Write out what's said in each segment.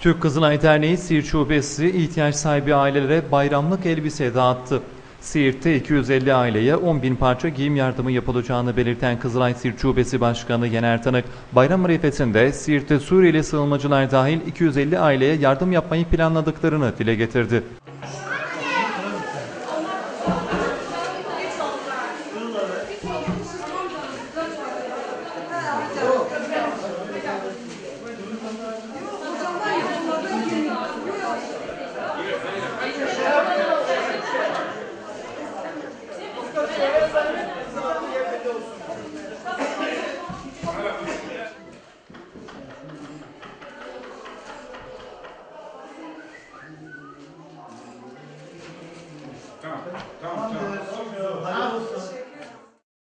Türk Kızılay Derneği Siirt Şubesi ihtiyaç sahibi ailelere bayramlık elbise dağıttı. Siirt'te 250 aileye 10 bin parça giyim yardımı yapılacağını belirten Kızılay Siirt Şubesi Başkanı Yener Tanık, bayram marifetinde Siirt'te Suriyeli sığınmacılar dahil 250 aileye yardım yapmayı planladıklarını dile getirdi.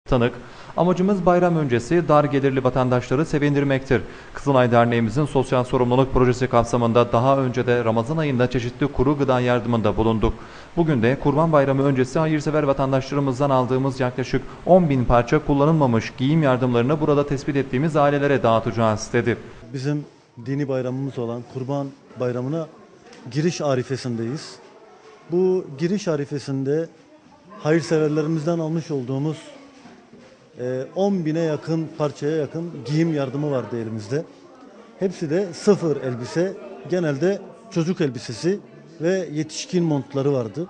Tanık, amacımız bayram öncesi dar gelirli vatandaşları sevindirmektir. Kızılay Derneğimizin sosyal sorumluluk projesi kapsamında daha önce de Ramazan ayında çeşitli kuru gıda yardımında bulunduk. Bugün de Kurban Bayramı öncesi hayırsever vatandaşlarımızdan aldığımız yaklaşık 10 bin parça kullanılmamış giyim yardımlarını burada tespit ettiğimiz ailelere dağıtacağız dedi. Bizim dini bayramımız olan Kurban Bayramı'na giriş arifesindeyiz. Bu giriş arifesinde hayırseverlerimizden almış olduğumuz e, 10 bine yakın parçaya yakın giyim yardımı vardı elimizde. Hepsi de sıfır elbise, genelde çocuk elbisesi ve yetişkin montları vardı.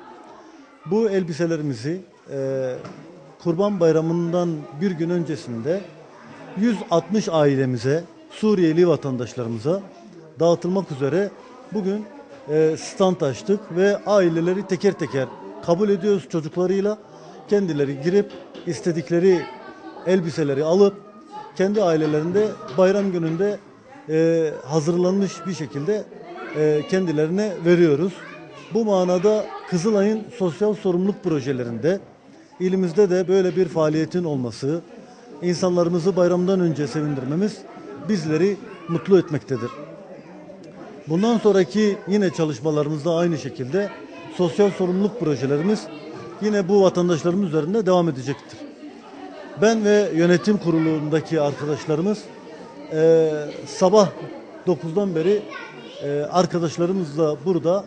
Bu elbiselerimizi e, Kurban Bayramı'ndan bir gün öncesinde 160 ailemize, Suriyeli vatandaşlarımıza dağıtılmak üzere bugün e, stand açtık ve aileleri teker teker kabul ediyoruz çocuklarıyla. Kendileri girip istedikleri elbiseleri alıp kendi ailelerinde bayram gününde e, hazırlanmış bir şekilde e, kendilerine veriyoruz. Bu manada Kızılay'ın sosyal sorumluluk projelerinde ilimizde de böyle bir faaliyetin olması, insanlarımızı bayramdan önce sevindirmemiz bizleri mutlu etmektedir. Bundan sonraki yine çalışmalarımızda aynı şekilde sosyal sorumluluk projelerimiz yine bu vatandaşlarımız üzerinde devam edecektir. Ben ve yönetim kurulundaki arkadaşlarımız e, sabah 9'dan beri e, arkadaşlarımızla burada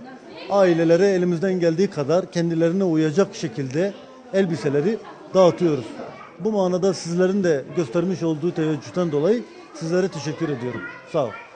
ailelere elimizden geldiği kadar kendilerine uyacak şekilde elbiseleri dağıtıyoruz. Bu manada sizlerin de göstermiş olduğu teveccühten dolayı sizlere teşekkür ediyorum. Sağ olun.